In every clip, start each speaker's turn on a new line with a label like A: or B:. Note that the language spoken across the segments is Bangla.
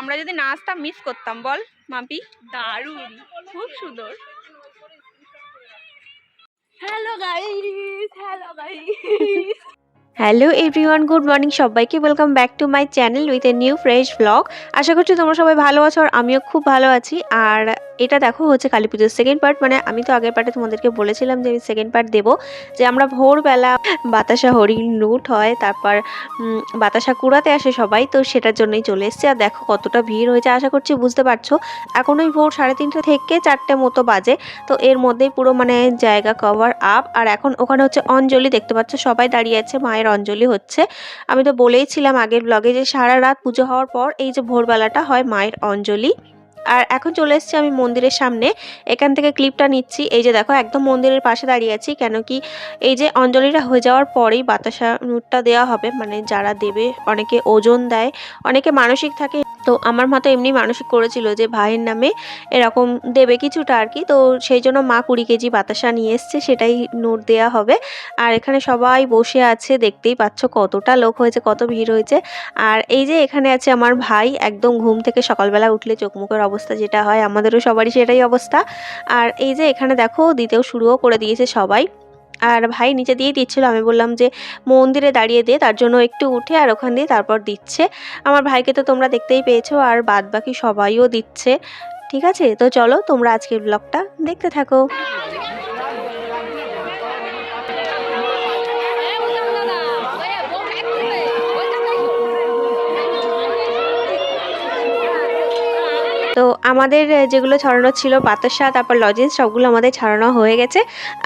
A: আমরা যদি না আসতাম মিস করতাম, বল, মাপি?
B: দারুণ, খুব সুন্দর। Hello guys hello guys
C: hello everyone good morning সবাইকে welcome back to my channel with a new fresh blog আশা করছি তোমরা সবাই ভালো আছো আর আমিও খুব ভালো আছি। আর এটা দেখো হচ্ছে কালী পুজোর সেকেন্ড পার্ট মানে আমি তো আগের পার্টে তোমাদেরকে বলেছিলাম যে আমি সেকেন্ড পার্ট দেবো। যে আমরা ভোরবেলা বাতাসা হরিণ লুট হয়, তারপর বাতাসা কুড়াতে আসে সবাই, তো সেটার জন্যই চলে এসছে। আর দেখো কতটা ভিড় হয়েছে, আশা করছি বুঝতে পারছ। এখন ওই ভোর সাড়ে তিনটে থেকে চারটে মতো বাজে। তো এর মধ্যেই পুরো মানে জায়গা কভার আপ আর এখন ওখানে হচ্ছে অঞ্জলি, দেখতে পাচ্ছ সবাই দাঁড়িয়ে আছে মায়ের অঞ্জলি হচ্ছে। আমি তো বলেইছিলাম আগের ব্লগে যে সারা রাত পুজো হওয়ার পর এই যে ভোরবেলাটা হয় মায়ের অঞ্জলি। আর এখন চলে এসেছি আমি মন্দিরের সামনে। এখান থেকে ক্লিপটা নিচ্ছি। এই যে দেখো, একদম মন্দিরের পাশে দাঁড়িয়ে আছি, কেন কি এই যে অঞ্জলিটা হয়ে যাওয়ার পরেই বাতাসা নুটটা দেওয়া হবে। মানে যারা দেবে, অনেকে ওজন দেয়, অনেকে মানসিক থাকে। তো আমার মা তো এমনি মানসিক করেছিল যে ভাইয়ের নামে এরকম দেবে কিছুটা আর কি। তো সেই জন্য মা কুড়ি কেজি বাতাসা নিয়ে এসছে, সেটাই নোট দেওয়া হবে। আর এখানে সবাই বসে আছে, দেখতেই পাচ্ছ কতটা লোক হয়েছে, কত ভিড় হয়েছে। আর এই যে এখানে আছে আমার ভাই, একদম ঘুম থেকে সকালবেলা উঠলে চোখ মুখের অবস্থা যেটা হয়, আমাদেরও সবারই সেটাই অবস্থা। আর এই যে এখানে দেখো, দিতেও শুরুও করে দিয়েছে সবাই। আর ভাই নিচে দিয়ে দিচ্ছিল, আমি বললাম যে, মন্দিরে দাঁড়িয়ে দিয়ে তার জন্য একটু উঠে আর ওখান দিয়ে তারপর দিচ্ছে। আমার ভাইকে তো তোমরা দেখতেই পেয়েছ, আর বাদ বাকি সবাইও দিচ্ছে। ঠিক আছে? তো চলো, তোমরা আজকের ব্লগটা দেখতে থাকো। আমাদের যেগুলো ছড়ানো ছিল, বাতাসা, তারপর লজেন্স সবগুলো আমাদের ছড়ানো হয়ে গেছে।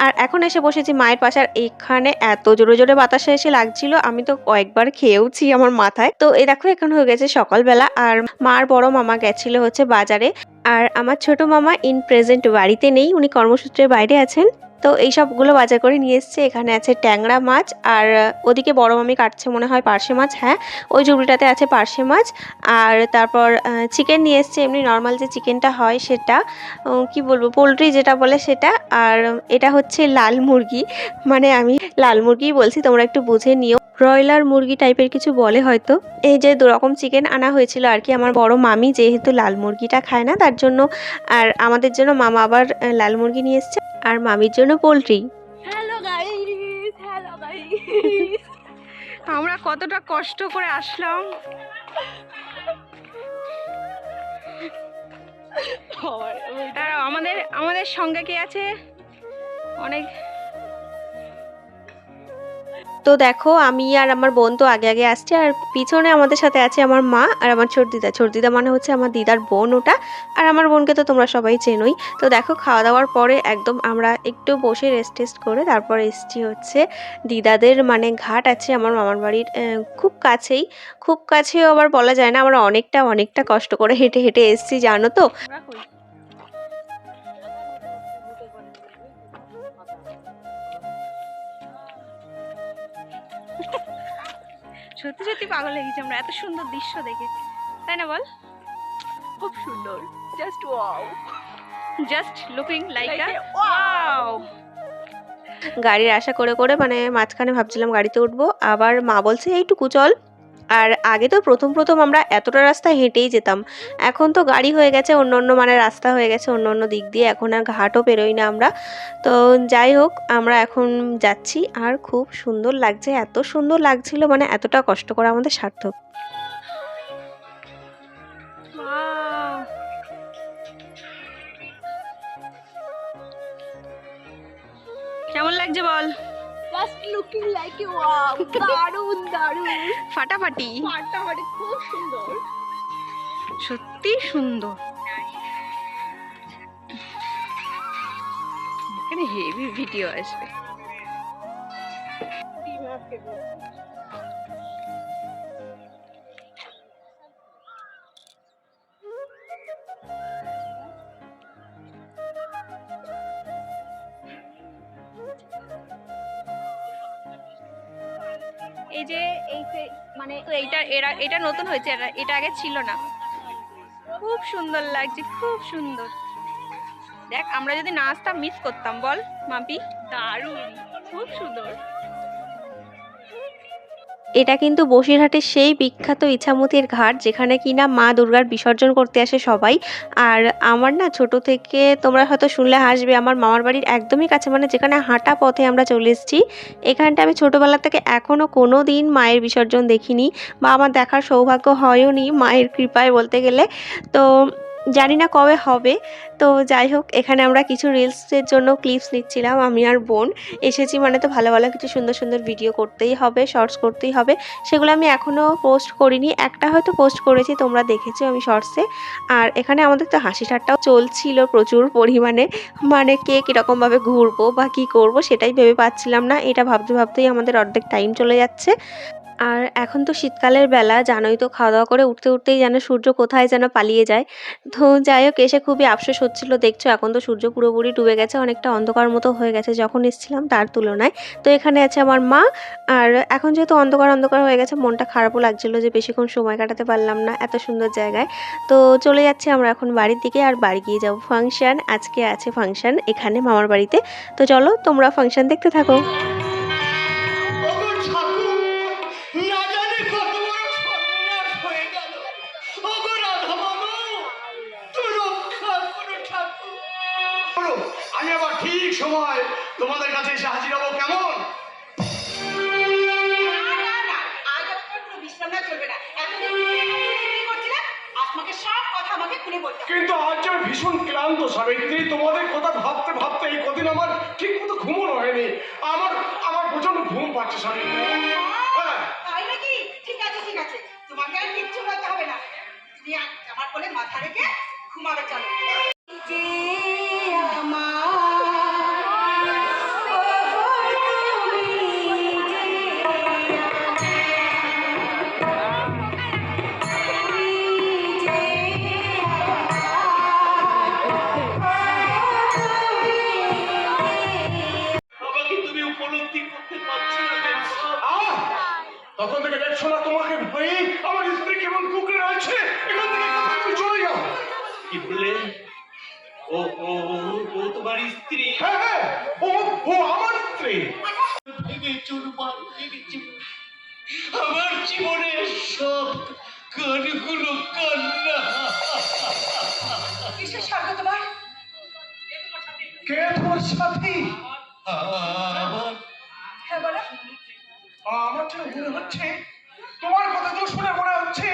C: আর এখন এসে বসেছি মায়ের পাশার এখানে এত জোরে জোরে বাতাসা এসে লাগছিল, আমি তো কয়েকবার খেয়েওছি আমার মাথায়। তো এই দেখো, এখন হয়ে গেছে সকালবেলা। আর মার বড় মামা গেছিল হচ্ছে বাজারে। আর আমার ছোট মামা ইন প্রেজেন্ট বাড়িতে নেই, উনি কর্মসূত্রে বাইরে আছেন। তো এই সবগুলো বাজার করে নিয়ে এসছে। এখানে আছে ট্যাংরা মাছ আর ওদিকে বড় মামি কাটছে মনে হয় পার্শে মাছ হ্যাঁ? ওই ঝুবড়িটাতে আছে পার্শে মাছ। আর তারপর চিকেন নিয়ে এসছে, এমনি নর্মাল যে চিকেনটা হয় সেটা কি বলব পোলট্রি যেটা বলে সেটা। আর এটা হচ্ছে লাল মুরগি। মানে আমি লাল মুরগিই বলছি, তোমরা একটু বুঝে নিও। ব্রয়লার মুরগি টাইপের কিছু বলে হয়তো? এই যে দু রকম চিকেন আনা হয়েছিল আর কি, আমার বড় মামি যেহেতু লাল মুরগিটা খায় না, তার জন্য আর আমাদের জন্য মামা আবার লাল মুরগি নিয়ে এসছে, আর মামির জন্য পোলট্রি।
A: আমরা কতটা কষ্ট করে আসলাম। আমাদের আমাদের সঙ্গে কে আছে? অনেক
C: তো দেখো, আমি আর আমার বোন তো আগে আগে আসছে, আর পিছনে আমাদের সাথে আছে আমার মা আর আমার ছোট দিদা। ছোট দিদা মানে হচ্ছে আমার দিদার বোন ওটা, আর আমার বোনকে তো তোমরা সবাই চেনোই। তো দেখো, খাওয়া দাওয়ার পরে একদম আমরা একটু বসে রেস্ট টেস্ট করে তারপর এসছি হচ্ছে দিদাদের মানে ঘাট আছে আমার মামার বাড়ির খুব কাছেই। খুব কাছেও আবার বলা যায় না, আমরা অনেকটা অনেকটা কষ্ট করে হেঁটে হেঁটে এসছি, জানো তো?
A: সত্যি সত্যি পাগল হয়ে গেছি আমরা। এত সুন্দর দৃশ্য দেখে। তাই না বল?
B: খুব সুন্দর। Just wow
A: just looking like a wow
C: গাড়ির আশা করে করে মানে মাঝখানে ভাবছিলাম গাড়িতে উঠবো। আবার মা বলছে এইটুকু চল। আর আগে তো প্রথম প্রথম আমরা এতটা রাস্তা হেঁটেই যেতাম। এখন তো গাড়ি হয়ে গেছে, অন্য অন্য মানে রাস্তা হয়ে গেছে, অন্য অন্য দিক দিয়ে। এখন আর ঘাটও পেরোই না আমরা। তো যাই হোক, আমরা এখন যাচ্ছি আর খুব সুন্দর লাগছে, এত সুন্দর লাগছিল মানে এতটা কষ্ট করা আমাদের সার্থক।
A: কেমন লাগছে বল?
B: Just looking like a wow দারুণ দারুণ।
A: ফাটাফাটি।
B: ফাটাফাটি খুব সুন্দর।
A: সত্যি সুন্দর। এখানে হেভি ভিডিও আসবে। এই যে এই মানে এইটা এরা এটা নতুন হয়েছে এটা এটা আগে ছিল না। খুব সুন্দর লাগছে খুব সুন্দর। দেখ আমরা যদি না আসতাম মিস করতাম বল মাপি।
B: দারুণ। খুব সুন্দর।
C: এটা কিন্তু বসিরহাটের সেই বিখ্যাত ইছামতির ঘাট, যেখানে কিনা মা দুর্গার বিসর্জন করতে আসে সবাই। আর আমার না ছোট থেকে তোমরা হয়তো শুনলে হাসবে, আমার মামার বাড়ির একদমই কাছে মানে যেখানে হাঁটা পথে আমরা চলে এসেছি, এখানটা আমি ছোটোবেলা থেকে এখনও কোনো দিন মায়ের বিসর্জন দেখিনি বা আমার দেখার সৌভাগ্য হয়ও নি মায়ের কৃপায় বলতে গেলে। তো জানি না কবে হবে। তো যাই হোক, এখানে আমরা কিছু রিলসের জন্য ক্লিপস নিচ্ছিলাম, আমি আর বোন। এসেছি মানে তো ভালো ভালো কিছু সুন্দর সুন্দর ভিডিও করতেই হবে শর্টস করতেই হবে। সেগুলো আমি এখনও পোস্ট করিনি, একটা হয়তো পোস্ট করেছি, তোমরা দেখেছ আমি শর্টসে আর এখানে আমাদের তো হাসি ঠাট্টাও চলছিল প্রচুর পরিমাণে। মানে কে কীরকমভাবে ঘুরবো বা কী করব সেটাই ভেবে পাচ্ছিলাম না, এটা ভাবতে ভাবতেই আমাদের অর্ধেক টাইম চলে যাচ্ছে। আর এখন তো শীতকালের বেলা, জানোই তো খাওয়া দাওয়া করে উঠতে উঠতেই যেন সূর্য কোথায় যেন পালিয়ে যায়। তো যাই হোক, এসে খুবই আফসোস হচ্ছিল, দেখছ এখন তো সূর্য পুরোপুরি ডুবে গেছে, অনেকটা অন্ধকার মতো হয়ে গেছে যখন এসেছিলাম তার তুলনায়। তো এখানে আছে আমার মা, আর এখন যেহেতু অন্ধকার অন্ধকার হয়ে গেছে, মনটা খারাপও লাগছিল যে বেশিক্ষণ সময় কাটাতে পারলাম না এত সুন্দর জায়গায়। তো চলে যাচ্ছি আমরা এখন বাড়ির দিকে, আর বাড়ি গিয়ে যাব ফাংশন, আজকে আছে ফাংশন এখানে মামার বাড়িতে। তো চলো তোমরা ফাংশন দেখতে থাকো।
D: ঘুম পাচ্ছে সাবিত্রী হ্যাঁ
B: তাই নাকি? ঠিক আছে ঠিক আছে। তোমাকে আর কিচ্ছু বলতে হবে না। তুমি আমার কোলে মাথা রেখে ঘুমাবে চলো।
D: তখন থেকে দেখছ না তোমাকে ভয়ে আমার স্ত্রী কেমন কুকড়ে রয়েছে? এখান থেকে তুমি চলে যাও
E: কি বললে ও ও ও তোমার স্ত্রী।
D: হ্যাঁ হ্যাঁ ও ও আমার স্ত্রী।
E: ভেঙে চুরমার হয়ে গেছে আমার জীবনের সব গানগুলো কান্না।
B: কিসের স্বর্গ তোমার?
D: কে তোমার সাথী?
E: আমার
B: হ্যাঁ বলো।
D: আমার যেন মনে হচ্ছে তোমার কথা তো শুনে মনে হচ্ছে।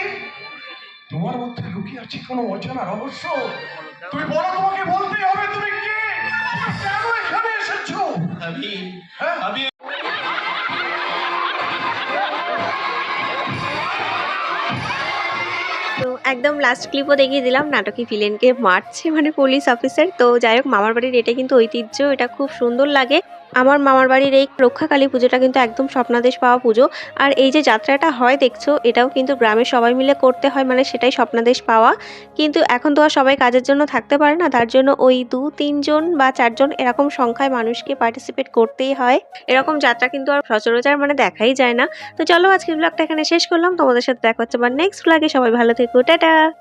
D: তোমার মধ্যে লুকিয়ে আছে কোনো অজানা রহস্য? তুমি বলো তোমাকে বলতেই হবে তুমি কে? কেন এখানে এসেছ?
E: আমি
D: হ্যাঁ?
E: আমি
C: একদম লাস্ট ক্লিপও দেখিয়ে দিলাম নাটকে ভিলেনকে মারছে মানে পুলিশ অফিসার তো যাই হোক মামার বাড়ির এটা কিন্তু ঐতিহ্য এটা খুব সুন্দর লাগে। আমার মামার বাড়ির এই রক্ষাকালী পুজোটা কিন্তু একদম স্বপ্নাদেশ পাওয়া পুজো। আর এই যে যাত্রাটা হয়, দেখছ, এটাও কিন্তু গ্রামের সবাই মিলে করতে হয় মানে সেটাই স্বপ্নাদেশ পাওয়া। কিন্তু এখন তো আর সবাই কাজের জন্য থাকতে পারে না, তার জন্য ওই দু তিনজন বা চারজন এরকম সংখ্যায় মানুষকে পার্টিসিপেট করতেই হয়। এরকম যাত্রা কিন্তু আর সচরাচর মানে দেখাই যায় না। তো চলো, আজকের ব্লগটা এখানে শেষ করলাম। তোমাদের সাথে দেখা হচ্ছে আবার নেক্সট ব্লগে সবাই ভালো থেকো। টাটা!